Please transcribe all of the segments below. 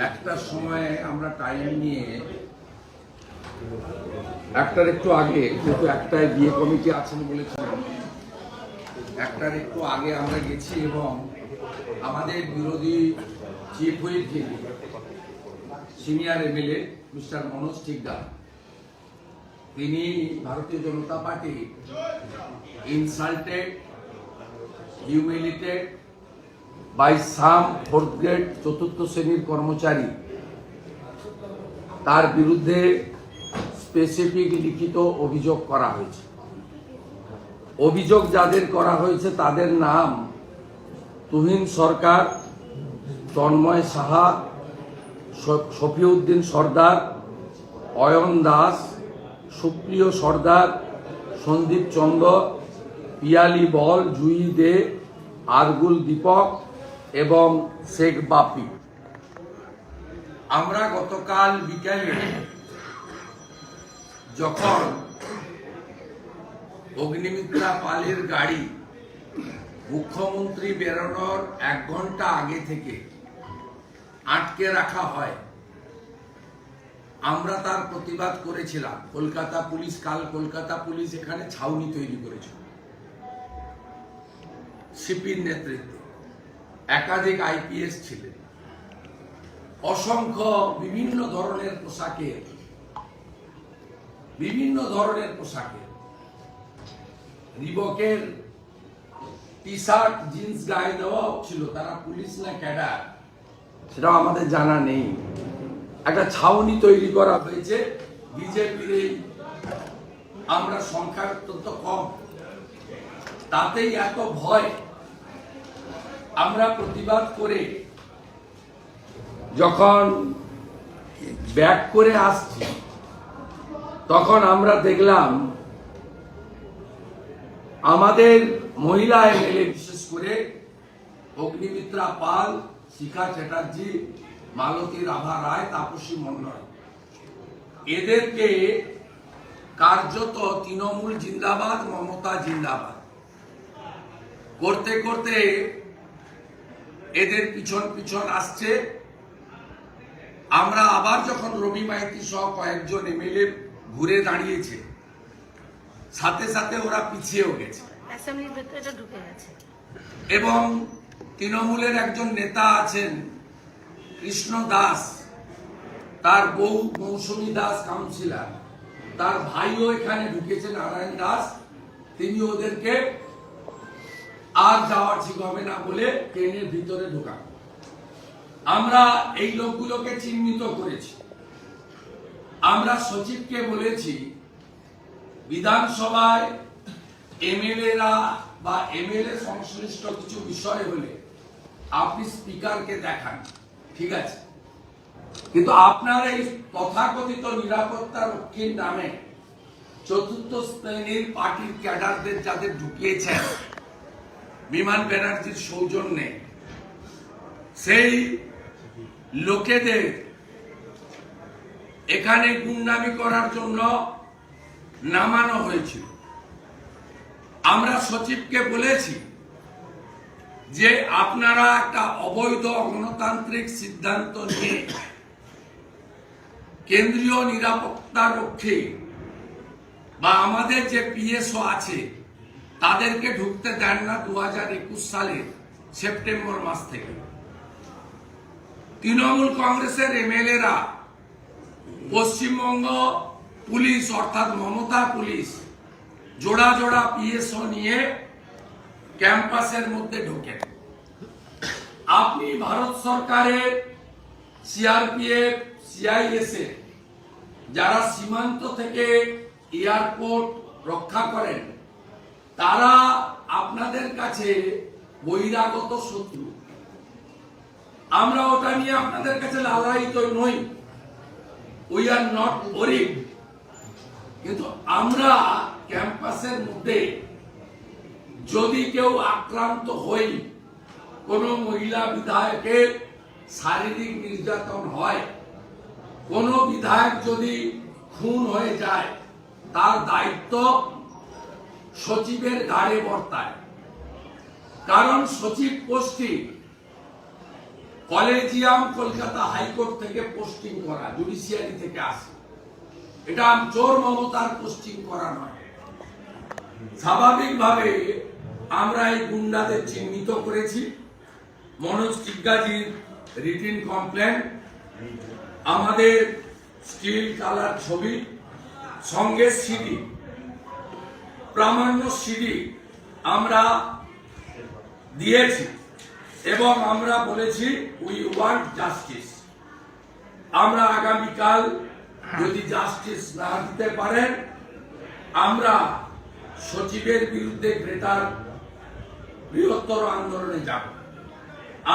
একটা সময় আমরা টাইম নিয়ে একটার একটু আগে যেহেতু একটায় বিয়ে কমিটি আছেন বলেছিলেন একটার একটু আগে আমরা গেছি এবং আমাদের বিরোধী চিফ হুইপ যিনি senior MLA mister Manoj Thikadar তিনি Bharatiya Janata party insulted humiliated by some fourth grade চতুর্থ শ্রেণির কর্মচারী, তার বিরুদ্ধে স্পেসিফিক লিখিত অভিযোগ করা হয়েছে। অভিযোগ যাদের করা হয়েছে, তাদের নাম তুহিন সরকার, তন্ময় সাহা শফিউদ্দিন সর্দার, অয়ন দাস, সুপ্রিয় সর্দার, সন্দীপ চন্দ্র, পিয়ালি বল, জুই দে, আরগুল দীপক এবং শেখ বাপি। আমরা গতকাল বিকেলে যখন অগ্নিমিত্রা পালের গাড়ি মুখ্যমন্ত্রী বেরোনোর এক ঘণ্টা আগে থেকে আটকে রাখা হয়, আমরা তার প্রতিবাদ করেছিলাম। কলকাতা পুলিশ, কাল কলকাতা পুলিশ এখানে ছাউনি তৈরি করেছিল। সিপির নেতৃত্বে। একাধিক আইপিএস ছিলেন। অসংখ্য বিভিন্ন ধরনের পোশাকে, বিভিন্ন ধরনের পোশাকে। রিবকের টি শার্ট জিন্স গায়ে দেওয়াও ছিল, তারা পুলিশ না ক্যাডার, সেটাও আমাদের জানা নেই। একটা ছাউনি তৈরি করা হয়েছে, বিজেপির এই আমরা সংখ্যা অত্যন্ত কম। তাতেই এত ভয় আমরা প্রতিবাদ করে যখন ব্যাক করে আসছি, তখন আমরা দেখলাম আমাদের মহিলা এমএলএ, বিশেষ করে অগ্নিমিত্রা পাল, শিখা চ্যাটার্জি, মালতী রাভা রায়, তাপসী মন্ডল এদেরকে কার্যত তৃণমূল জিন্দাবাদ, মমতা জিন্দাবাদ। করতে করতে এদের পিছন পিছন আসছে। আমরা আবার যখন রবি মাইতি সহ কয়েকজন এমএলএ ঘুরে দাঁড়িয়েছে সাথে সাথে ওরা পিছিয়েও গেছে। এবং তৃণমূলের একজন নেতা আছেন কৃষ্ণ দাস তার বউ মৌসুমী দাস কাউন্সিলার। তার ভাইও এখানে ঢুকেছে নারায়ণ দাস। তিনি ওদেরকে আর যাওয়ার ঠিক হবে না বলে ট্রেনের ভিতরে ঢোকান আমরা এই লোকগুলোকে চিহ্নিত করেছি। আমরা সচিবকে বলেছি, বিধানসভায় এমএলএরা বা এমএলএ সংশ্লিষ্ট কিছু বিষয় হলে আপনি স্পিকারকে দেখান, ঠিক আছে? কিন্তু আপনার এই তথাকথিত নিরাপত্তা রক্ষীর নামে চতুর্থ শ্রেণির পার্টির ক্যাডারদের যাদের ঢুকিয়েছেন বিমান ব্যানার্জির সৌজন্যে। সেই লোকেদের এখানে গুন্ডামি করার জন্য নামানো হয়েছিল। আমরা সচিবকে বলেছি যে আপনারা একটা অবৈধ গণতান্ত্রিক সিদ্ধান্ত নিয়ে কেন্দ্রীয় নিরাপত্তা রক্ষী বা আমাদের যে পিএসও আছে তাদেরকে ঢুকতে দেন না দু হাজার একুশ সালের সেপ্টেম্বর মাস থেকে। তৃণমূল কংগ্রেসের এমএলএরা পশ্চিমবঙ্গ পুলিশ, অর্থাৎ মমতা পুলিশ, জোড়া জোড়া পিএসও নিয়ে ক্যাম্পাসের মধ্যে ঢোকেন। আপনি ভারত সরকারের, সিআরপিএফ, সিআইএসএ যারা সীমান্ত থেকে এয়ারপোর্ট রক্ষা করেন তারা আপনাদের কাছে বহিরাগত শত্রু। আমরা ওটা নিয়ে আপনাদের কাছে লালায়িত নই। উই আর নট ওরিড কিন্তু আমরা ক্যাম্পাসের মধ্যে যদি কেউ আক্রান্ত হই, কোনো মহিলা বিধায়কের শারীরিক নির্যাতন হয়, কোনো বিধায়ক যদি খুন হয়ে যায়, তার দায়িত্ব সচিবের ঘাড়ে বর্তায়। কারণ সচিব পোস্টটি কলেজিয়াম কলকাতা হাইকোর্ট থেকে পোস্টিং করা, জুডিশিয়ারি থেকে আসে। এটা চোর মমতার পোস্টিং করা নয়। স্বাভাবিকভাবে আমরা এই গুন্ডাদের চিহ্নিত করেছি। মনোজ টিগ্গাজির রিটিন কমপ্লেন আমাদের স্টিল কালার ছবি, সঙ্গে সিডি। প্রামাণ্য সিডি আমরা দিয়েছি এবং আমরা বলেছি উই ওয়ান্ট জাস্টিস আমরা আগামীকাল যদি জাস্টিস না দিতে পারেন, আমরা সচিবের বিরুদ্ধে গ্রেটার বৃহত্তর আন্দোলনে যাব।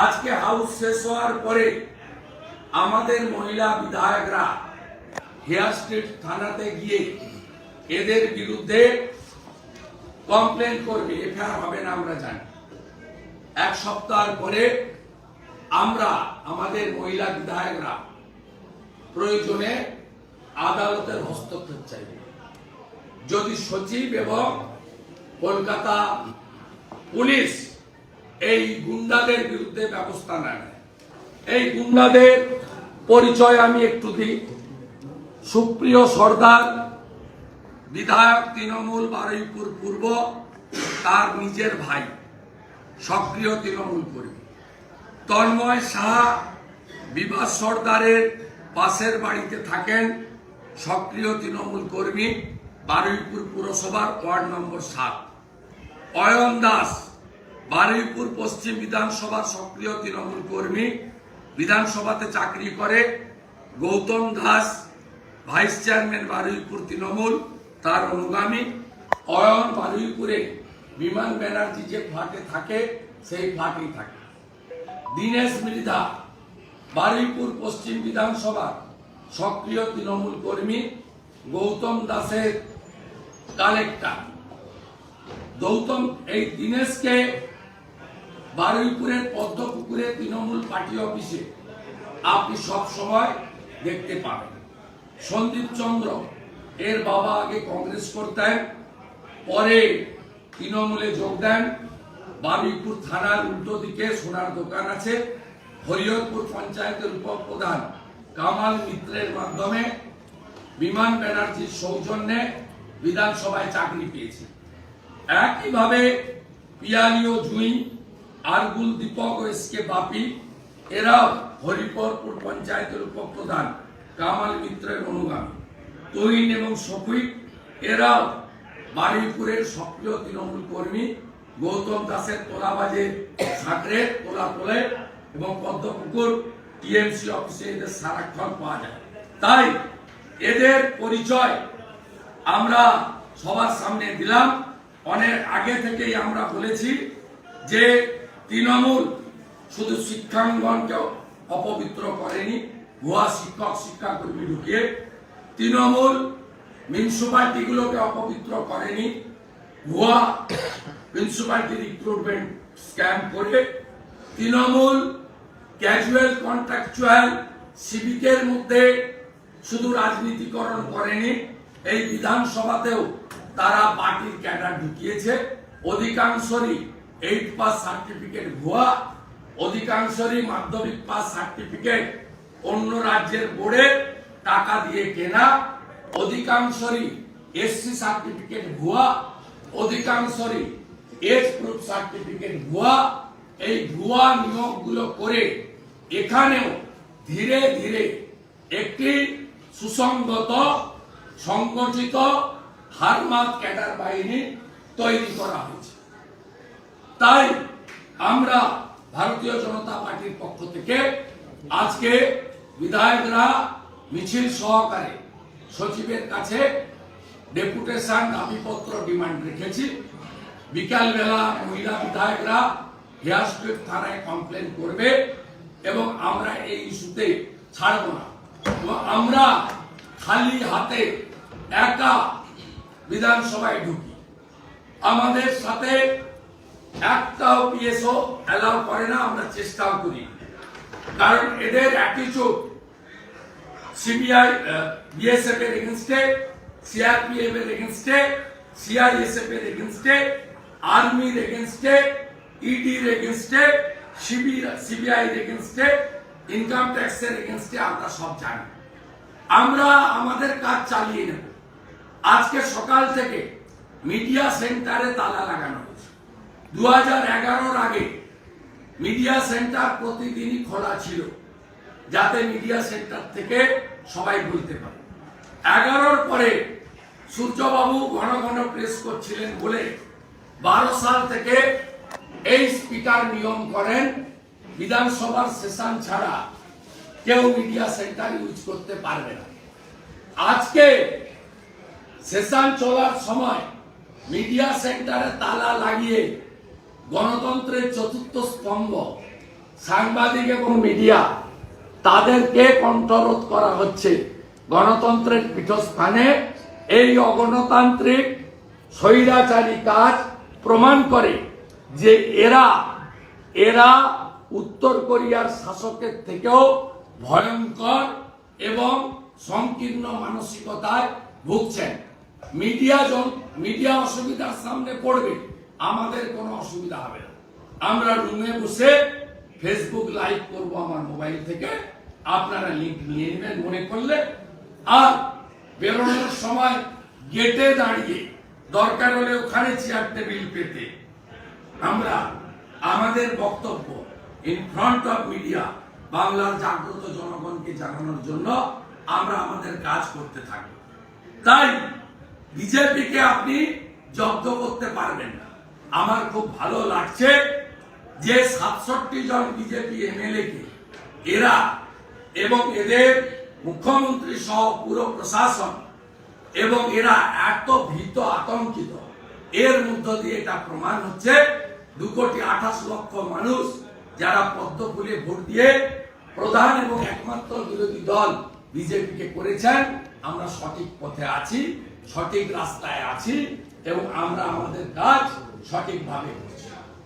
আজকে হাউস শেষ হওয়ার পরে আমাদের মহিলা বিধায়করা হেয়ার স্ট্রিট থানাতে গিয়ে এদের বিরুদ্ধে কমপ্লেন করবে এফআইআর হবে না, আমরা জানি। এক সপ্তাহ পরে আমরা, আমাদের মহিলা বিধায়করা, প্রয়োজনে আদালতের হস্তক্ষেপ চাইবে। যদি সচিব এবং কলকাতা পুলিশ এই গুন্ডাদের বিরুদ্ধে ব্যবস্থা নেয়, এই গুন্ডাদের পরিচয় আমি একটু দিই। সুপ্রিয় সর্দার বিধায়ক তৃণমূল বারুইপুর পূর্ব, তার নিজের ভাই, সক্রিয় তৃণমূল কর্মী। তন্ময় সাহা, বিভাস সর্দারের পাশের বাড়িতে থাকেন সক্রিয় তৃণমূল কর্মী, বারুইপুর পুরসভার ওয়ার্ড নম্বর সাত। অয়ন দাস, বারুইপুর পশ্চিম বিধানসভার সক্রিয় তৃণমূল কর্মী, বিধানসভাতে চাকরি করে। Gautam Das, vice chairman Baruipur Trinamool. তার অনুগামী অয়ন বারুইপুরে বিমান ব্যানার্জি যে ফ্ল্যাটে থাকে, সেই ফ্ল্যাটেই থাকে। দীনেশ মৃধা বারুইপুর পশ্চিম বিধানসভার সক্রিয় তৃণমূল কর্মী গৌতম দাসের কালেক্টর। গৌতম, এই দীনেশকে বারুইপুরের পদ্মপুকুরে তৃণমূল পার্টি অফিসে আপনি সব সময় দেখতে পাবেন। সন্দীপ চন্দ্র এর বাবা আগে কংগ্রেস করতেন, পরে তৃণমূলে যোগ দেন। বারুইপুর থানার উল্টো দিকে সোনার দোকান আছে, হরিহরপুর পঞ্চায়েতের উপপ্রধান কামাল মিত্রের মাধ্যমে বিমান ব্যানার্জির সৌজন্যে বিধানসভায় চাকরি পেয়েছে। একইভাবে পিয়ালিও জুই আরগুল দীপক ও এস কে বাপি, এরাও হরিপরপুর পঞ্চায়েতের উপপ্রধান কামাল মিত্রের অনুগামী। তৈন এবং শফিক, এরাও বারুইপুরের সক্রিয় তৃণমূল কর্মী, গৌতম দাসের তোলাবাজের ছাত্রের তোলা তোলে এবং পদ্মপুকুর টিএমসি অফিসে এদের সারাক্ষণ পাওয়া যায়। তাই এদের পরিচয় আমরা সবার সামনে দিলাম। অনেক আগে থেকেই আমরা বলেছি যে তৃণমূল শুধু শিক্ষাঙ্গনকে অপবিত্র করেনি, ভুয়া শিক্ষক, শিক্ষাকর্মী ঢুকিয়ে তৃণমূল মিউনিসিপালিটিগুলোকে অপবিত্র করেনি। ভুয়া মিউনিসিপালিটি রিক্রুটমেন্ট স্ক্যাম করে তৃণমূল ক্যাজুয়াল কন্ট্রাকচুয়াল সিভিকের মধ্যে শুধু রাজনীতিকরণ করেনি, এই বিধানসভাতেও তারা পার্টির ক্যাডার ঢুকিয়েছে। অধিকাংশরই এইট পাস সার্টিফিকেট ভুয়া, অধিকাংশরই মাধ্যমিক পাস সার্টিফিকেট অন্য রাজ্যের বোর্ডে টাকা দিয়ে কেনা, অধিকাংশরই এসসি সার্টিফিকেট ভুয়া, অধিকাংশরই এজ প্রুফ সার্টিফিকেট ভুয়া। এই ভুয়া নিয়োগগুলো করে এখানেও ধীরে ধীরে একটি সুসংগত, সংগঠিত হারমাত ক্যাডার বাহিনী তৈরি করা হয়েছে। তাই আমরা ভারতীয় জনতা পার্টির পক্ষ থেকে আজকে বিধায়করা মিছিল সহকারে সচিবের কাছে ডেপুটেশন দাবিপত্র ডিমান্ড রেখেছি। বিকালবেলা মহিলা বিধায়করা হেয়ার থানায় কমপ্লেন করবে এবং আমরা এই ইস্যুতে ছাড়ব না। আমরা খালি হাতে একা বিধানসভায় ঢুকি। আমাদের সাথে একটাও পিএসও অ্যালাউ করে না, আমরা চেষ্টাও করি। কারণ এদের অ্যাটিচিউড সিবিআই বিএসএফ এর এগেনস্টে সিআরপিএফ এর এগেনস্টে সিআইএসএফ এর এগেনস্টে আর্মির এগেনস্টে ইডির এগেনস্টে সিবিআই এগেনস্টে ইনকাম ট্যাক্সের এগেনস্টে আমরা সব জানি। আমরা আমাদের কাজ চালিয়ে নেব। আজকে সকাল থেকে মিডিয়া সেন্টারে তালা লাগানো হয়েছে। দু হাজার আগে মিডিয়া সেন্টার প্রতিদিনই খোলা ছিল। যাতে মিডিয়া সেন্টার থেকে সবাই বলতে পারে। এগারোর পরে সূর্যবাবু ঘন ঘন প্রেস করছিলেন বলে বারো সাল থেকে এই স্পিকার নিয়ম করেন, বিধানসভার সেশন ছাড়া কেউ মিডিয়া সেন্টার ইউজ করতে পারবে না। আজকে সেশন চলার সময় মিডিয়া সেন্টারে তালা লাগিয়ে গণতন্ত্রের চতুর্থ স্তম্ভ, সাংবাদিক এবং মিডিয়া তাদেরকে কণ্ঠরোধ করা হচ্ছে। গণতন্ত্রের পীঠস্থানে এই অগণতান্ত্রিক স্বৈরাচারী কাজ প্রমাণ করে যে এরা এরা উত্তর কোরিয়ার শাসকের থেকেও ভয়ঙ্কর এবং সংকীর্ণ মানসিকতায় ভুগছেন। মিডিয়া মিডিয়া অসুবিধার সামনে পড়বে, আমাদের কোনো অসুবিধা হবে না। আমরা রুমে বসে ফেসবুক লাইভ করব আমার মোবাইল থেকে। আপনারা লিঙ্ক নিয়ে নেবেন, মনে করলে। আর বেরোনোর সময় গেটে দাঁড়িয়ে দরকার হলে ওখানে চেয়ার টেবিল পেতে। আমরা, আমাদের বক্তব্য ইন ফ্রন্ট অফ মিডিয়া বাংলার জাগ্রত জনগণকে জানানোর জন্য আমরা আমাদের কাজ করতে থাকি। তাই বিজেপিকে আপনি জব্দ করতে পারবেন না। আমার খুব ভালো লাগছে যে সাতষট্টি জন বিজেপি এমএলএ কে, এরা এবং এদের মুখ্যমন্ত্রী সহ পুরো প্রশাসন এবং এরা এত ভীত আতঙ্কিত। এর মধ্য দিয়ে এটা প্রমাণ হচ্ছে, দু কোটি আঠাশ লক্ষ মানুষ যারা পদ্ম ফুলে ভোট দিয়ে প্রধান এবং একমাত্র বিরোধী দল বিজেপিকে করেছেন, আমরা সঠিক পথে আছি, সঠিক রাস্তায় আছি এবং আমরা আমাদের কাজ সঠিকভাবে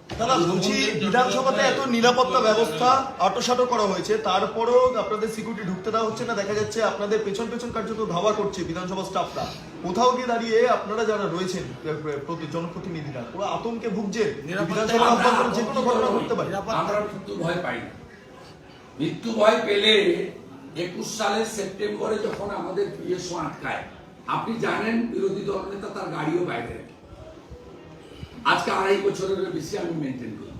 দাদা বলছি বিধানসভাতে এত নিরাপত্তা ব্যবস্থা আটোসাটো করা হয়েছে তারপরেও আপনাদের সিকিউরিটি ঢুকতে দেওয়া হচ্ছে না? দেখা যাচ্ছে আপনাদের পেছন পেছন কার্যত ধাওয়া করছে বিধানসভা স্টাফরা কোথাও গিয়ে দাঁড়িয়ে আপনারা যারা রয়েছেন জনপ্রতিনিধিরা পুরো আতঙ্কে ভুগছেন বিধানসভা যে কোনো ঘটনা ঘটতে পারে। আমরা মৃত্যু ভয় পাই না। মৃত্যু ভয় পেলে একুশ সালের সেপ্টেম্বরে যখন আমাদের পিএসও আটকায় আপনি জানেন বিরোধী দল নেতা তার গাড়িও বাইরে আজকে আড়াই বছরের বেশি আমি মেনটেন করি।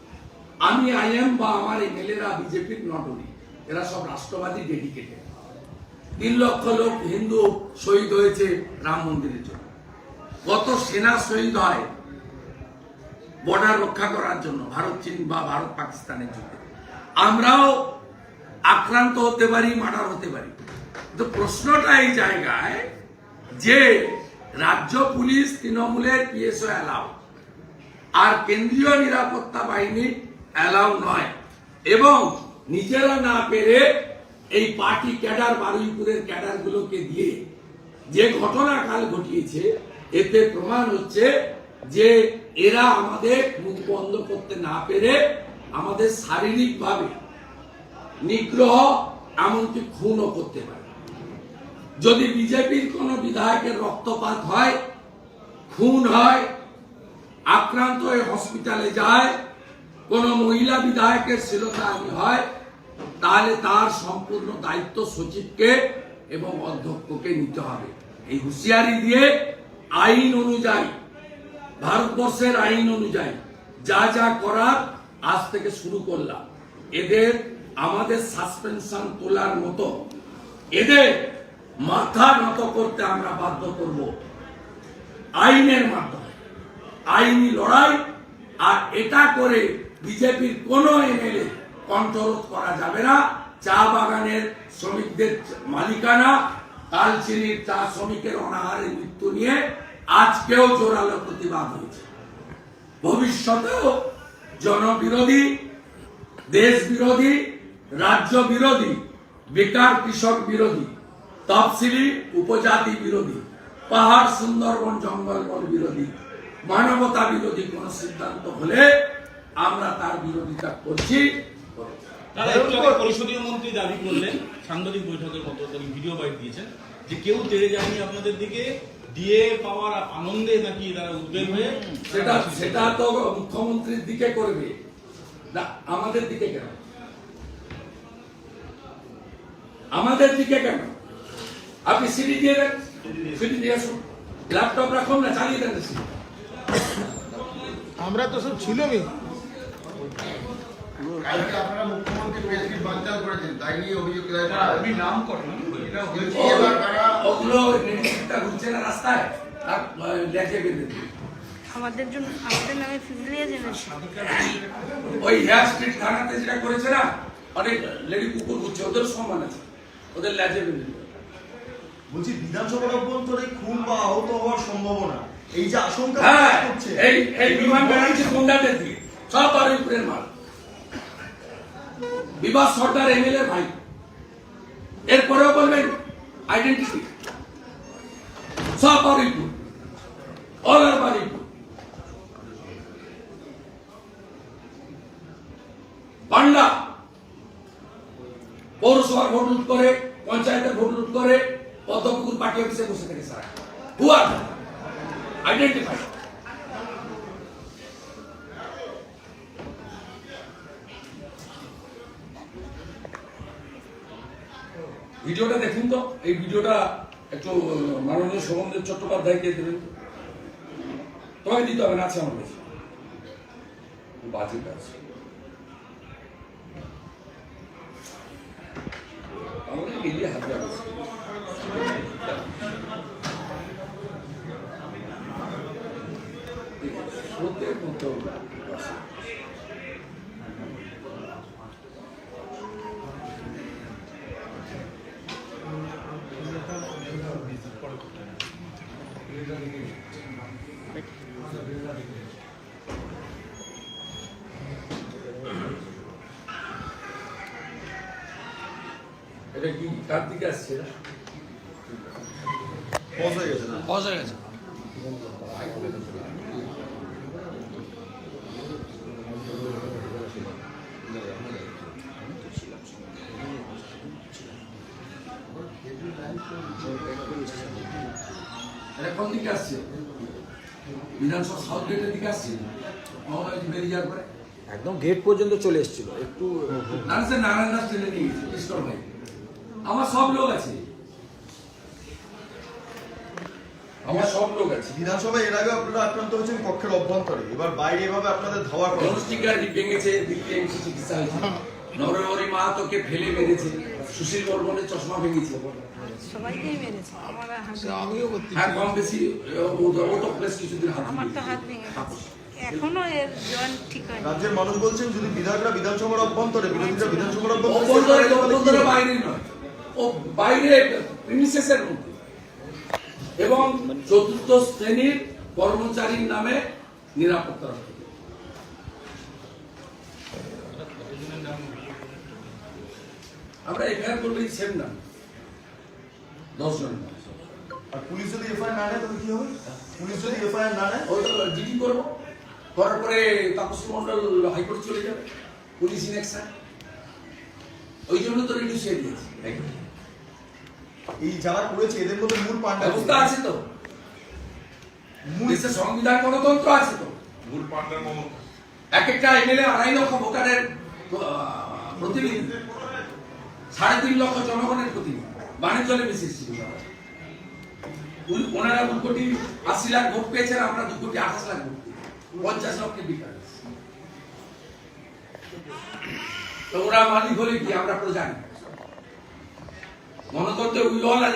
আমি আইএম বা আমার এমএলএরা বিজেপির নটরি এরা সব রাষ্ট্রবাদী ডেডিকেটেড তিন লক্ষ লোক হিন্দু শহীদ হয়েছে রাম মন্দিরের জন্য। কত সেনা শহীদ হয় বর্ডার রক্ষা করার জন্য, ভারত, চীন বা ভারত, পাকিস্তানের জন্য আমরাও আক্রান্ত হতে পারি, মার্ডার হতে পারি। কিন্তু প্রশ্নটা এই জায়গায় যে রাজ্য পুলিশ তৃণমূলের পিএসও অ্যালাউ আর কেন্দ্রীয় নিরাপত্তা বাহিনী অ্যালাউ নয়। এবং নিজেরা না পেরে এই পার্টি ক্যাডার বারুইপুরের ক্যাডারগুলোকে দিয়ে যে ঘটনা কাল ঘটিয়েছে, এতে প্রমাণ হচ্ছে যে এরা আমাদের মুখ বন্ধ করতে না পেরে আমাদের শারীরিকভাবে নিগ্রহ, এমনকি খুনও করতে পারে। যদি বিজেপির কোন বিধায়কের রক্তপাত হয়, খুন হয় আক্রান্ত হয়ে হসপিটালে যায়, কোন মহিলা বিধায়কের শিলতাহানি হয়, তাহলে তার সম্পূর্ণ দায়িত্ব সচিবকে এবং অধ্যক্ষকে নিতে হবে। এই হুঁশিয়ারি দিয়ে আইন অনুযায়ী, ভারতবর্ষের আইন অনুযায়ী যা যা করার আজ থেকে শুরু করলাম। এদের আমাদের সাসপেনশন তোলার মতো, এদের মাথা নত করতে আমরা বাধ্য করব। আইনের মাধ্যমে। আইনি লড়াই আর এটা করে বিজেপির কোন এমএলএ কণ্ঠরোধ করা যাবে না। চা বাগানের শ্রমিকদের মালিকানা কালচিনির চা শ্রমিকের অনাহারের মৃত্যু নিয়ে আজকেও জোরালো প্রতিবাদ হয়েছে। ভবিষ্যতেও জনবিরোধী দেশ বিরোধী রাজ্য বিরোধী বেকার কৃষক বিরোধী, তফসিলি উপজাতি বিরোধী, পাহাড় সুন্দরবন জঙ্গলবন বিরোধী মানবতা বিরোধী কোন সিদ্ধান্ত হলে আমরা তার বিরোধিতা করছি। পরিষদীয় মন্ত্রী দাবি করলেন সাংবাদিক বৈঠকের মতো তিনি ভিডিও বাইট দিয়েছেন যে কেউ তেড়ে যায়নি আপনাদের দিকে দিয়ে পাওয়ার আনন্দে নাকি তারা উদ্বেগ হয়ে সেটা সেটা তো মুখ্যমন্ত্রীর দিকে করবে। না আমাদের দিকে কেন? আমাদের দিকে কেন? আপনি সিডি দিয়ে দেন সিডি দিয়ে আসুন। ল্যাপটপ রাখুন না চালিয়ে দেন সিডি। আমরা তো সব আপনারা মুখ্যমন্ত্রী প্রেসিড বানচাল করেছেন তাই নিয়ে অভিযোগ আপনি নাম করেন বলছি এবার কারা ওগুলো ঘুরছে না রাস্তায়? লেজে বেঁধে আমাদের জন্য আমাদের নামে ফিজলিয়ে জেনেছে ওই হেয়ার স্ট্রিট থানাতে যেটা করেছে না অনেক লেডি কুকুর ঘুরছে ওদের সম্মান আছে। ওদের লেজে বেঁধে বলছি বিধানসভার অভ্যন্তরে খুন বা আহত হওয়ার সম্ভাবনা। এই যে আশঙ্কা হ্যাঁ এই এই বিমান ব্যানার্জি গুন্ডাদের দিয়ে সব বারুইপুরের মাল। বিবাস সর্দার এমএলএ ভাই। এরপরেও বলবেন আইডেন্টিটি সব বারুইপুর অল আর বারুইপুর পান্ডা পৌরসভার ভোট লুট করে পঞ্চায়েতের ভোট লুট করে পদ্মপুকুর পার্টি অফিসে বসে থাকে সারা। হুয়া আইডেন্টিফাই ভিডিওটা দেখুন তো। এই ভিডিওটা একটু মাননীয় সৌমদেব চট্টোপাধ্যায়কে দেবেন। তবে দিতে হবে না, আছে আমার কাছে। বাজে কাজ। এটা কি কার দিকে আসছে এটা? পজ হয়ে গেছে না পজ হয়ে গেছে এটা কোন দিকে আসছে? বিধানসভা সাউথ গেটের দিকে আসছে? মমতা ব্যানার্জি বেরিয়ে যাওয়ার পরে? একদম গেট পর্যন্ত চলে এসেছিল। একটু না স্যার নারায়ণ দাস টেনে নিয়ে গেছে কৃষ্ণ ভাই। আমার সব লোক আছে। আমার সব লোক আছে। বিধানসভায় এর আগে আপনারা আক্রান্ত হয়েছেন কক্ষের অভ্যন্তরে। এবার বাইরে এভাবে আপনাদের ধাওয়া করা ভেঙেছে দিল্লি এমসি চিকিৎসা হয়েছে। নরহরি মাহাতোকে ফেলে মেরেছে। সুশীল বর্মনের চশমা ভেঙেছে সবাইকেই মেরেছে। আমার আমিও করতে হ্যাঁ কম বেশি ও তো- প্রেস কিছুদিন হাত আমার তো হাত ভেঙে এখনও এর জয়েন্ট ঠিক হয়নি। রাজ্যের মানুষ বলছেন যদি বিধায়করা বিধানসভার অভ্যন্তরে বিরোধীরা বিধানসভার অভ্যন্তরে অভ্যন্তরে? বাইরে নয়। ও বাইরে প্রিমিসেসের মধ্যে। এবং চতুর্থ শ্রেণির কর্মচারীর নামে নিরাপত্তা রক্ষা আমরা এফআইআর করলেই সেম নাম দশ জন আর পুলিশ যদি এফআইআর না নেয় তাহলে কি হবে? পুলিশ যদি এফআইআর না নেয় ওই জিডি করব। করার পরে তাপস মন্ডল হাইকোর্ট চলে যাবে। পুলিশ ইনেকশন ওই জন্য তো হয়ে দিয়েছে এই যারা করেছে এদের মধ্যে মূল পান্ডা ব্যবস্থা আছে তো। মূল সংবিধান গণতন্ত্র আছে তো। এক একটা এমএলএ আড়াই লক্ষ ভোটারের প্রতিনিধি। সাড়ে তিন লক্ষ জনগণের প্রতিনিধি বাণিজ্যলে বিশেষ ছিল ওনারা দু কোটি আশি লাখ ভোট পেয়েছেন আমরা দু কোটি আঠাশ লাখ ভোট পঞ্চাশ লক্ষের ডিফারেন্স তো ওরা মালিক হলে কি আমরা প্রজা। গণতন্ত্রে উই অল আর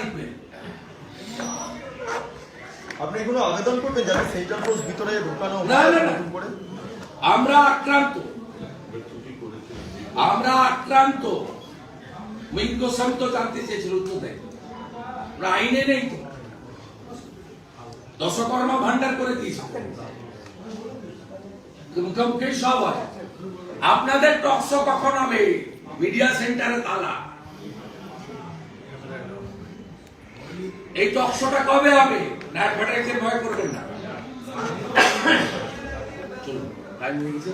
আপনি কোনো আবেদন করবেন যাতে সেন্ট্রাল ফোর্স ভিতরে ঢোকানো না, না, না। করে? আমরা আক্রান্ত। আমরা আক্রান্ত। গোস্বামী তো জানতে চেয়েছিল উত্তর দেয়। আইনে নেই তো। দশকর্মা ভান্ডার করে দিয়েছে। তো মুখে মুখে সব হয়। আপনাদের টকশো কখন হবে? মিডিয়া সেন্টারে তালা। এই টকশোটা কবে হবে? না ভয় করবেন না। চলুন টাইম হয়ে গেছে।